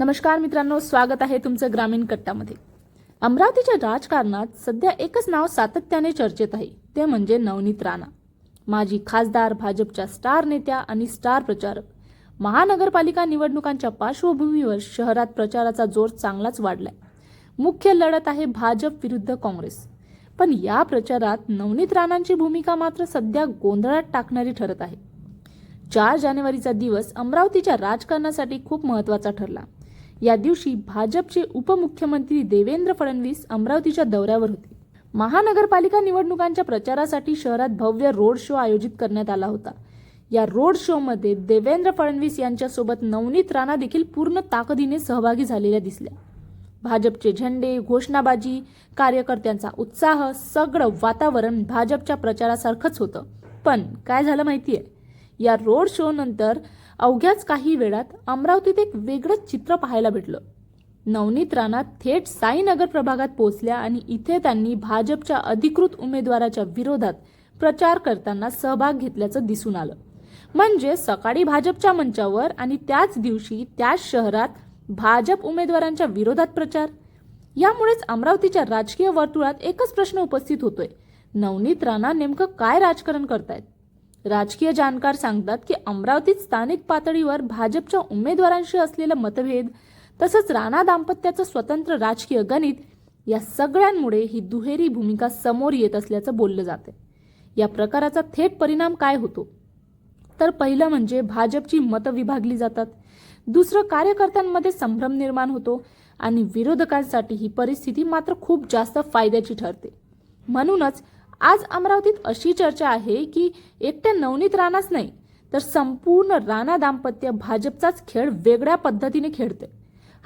नमस्कार मित्रांनो स्वागत आहे तुमचं ग्रामीण कट्टामध्ये अमरावतीच्या राजकारणात सध्या एकच नाव सातत्याने चर्चेत आहे ते म्हणजे नवनीत राणा. माजी खासदार भाजपच्या स्टार नेत्या आणि स्टार प्रचारक. महानगरपालिका निवडणुकांच्या पार्श्वभूमीवर शहरात प्रचाराचा जोर चांगलाच वाढलाय. मुख्य लढत आहे भाजप विरुद्ध काँग्रेस. पण या प्रचारात नवनीत राणांची भूमिका मात्र सध्या गोंधळात टाकणारी ठरत आहे. चार जानेवारीचा दिवस अमरावतीच्या राजकारणासाठी खूप महत्त्वाचा ठरला. या दिवशी भाजपचे उपमुख्यमंत्री देवेंद्र फडणवीस अमरावतीच्या दौऱ्यावर होते. महानगरपालिका निवडणुकांच्या प्रचारासाठी शहरात भव्य रोड शो आयोजित करण्यात आला होता. या रोड शो मध्ये देवेंद्र फडणवीस यांच्यासोबत नवनीत राणा देखील पूर्ण ताकदीने सहभागी झालेल्या दिसल्या. भाजपचे झेंडे घोषणाबाजी कार्यकर्त्यांचा उत्साह सगळं वातावरण भाजपच्या प्रचारासारखंच होतं. पण काय झालं माहितीये? या रोड शो नंतर अवघ्याच काही वेळात अमरावतीत एक वेगळंच चित्र पाहायला भेटलं. नवनीत राणा थेट साईनगर प्रभागात पोहोचल्या आणि इथे त्यांनी भाजपच्या अधिकृत उमेदवाराच्या विरोधात प्रचार करताना सहभाग घेतल्याचं दिसून आलं. म्हणजे सकाळी भाजपच्या मंचावर आणि त्याच दिवशी त्याच शहरात भाजप उमेदवारांच्या विरोधात प्रचार? यामुळेच अमरावतीच्या राजकीय वर्तुळात एकच प्रश्न उपस्थित होतोय. नवनीत राणा नेमकं काय राजकारण करतायत? राजकीय जाणकार सांगतात की अमरावतीत स्थानिक पातळीवर भाजपच्या उमेदवारांशी असलेला मतभेद तसंच राणा दाम्पत्याचं स्वतंत्र राजकीय गणित या सगळ्यांमुळे ही दुहेरी भूमिका समोर येत असल्याचं बोललं जातं या प्रकाराचा थेट परिणाम काय होतो? तर पहिलं म्हणजे भाजपची मतं विभागली जातात. दुसरं कार्यकर्त्यांमध्ये संभ्रम निर्माण होतो आणि विरोधकांसाठी ही परिस्थिती मात्र खूप जास्त फायद्याची ठरते. म्हणूनच आज अमरावतीत अशी चर्चा आहे की एकट्या नवनीत राणाच नाही तर संपूर्ण राणा दाम्पत्य भाजपचाच खेळ वेगळ्या पद्धतीने खेळते.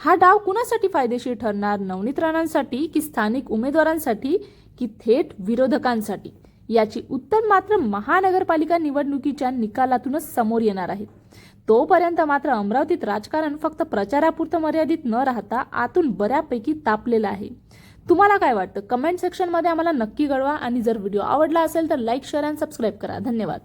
हा डाव कुणासाठी फायदेशीर ठरणार? नवनीत राणांसाठी की स्थानिक उमेदवारांसाठी की थेट विरोधकांसाठी? याची उत्तर मात्र महानगरपालिका निवडणुकीच्या निकालातूनच समोर येणार आहे. तोपर्यंत मात्र अमरावतीत राजकारण फक्त प्रचारापुरतं मर्यादित न राहता आतून बऱ्यापैकी तापलेलं आहे. तुम्हाला काय वाटतं? कमेंट सेक्शनमध्ये आम्हाला नक्की कळवा आणि जर व्हिडिओ आवडला असेल तर लाईक शेअर अँड सबस्क्राईब करा. धन्यवाद.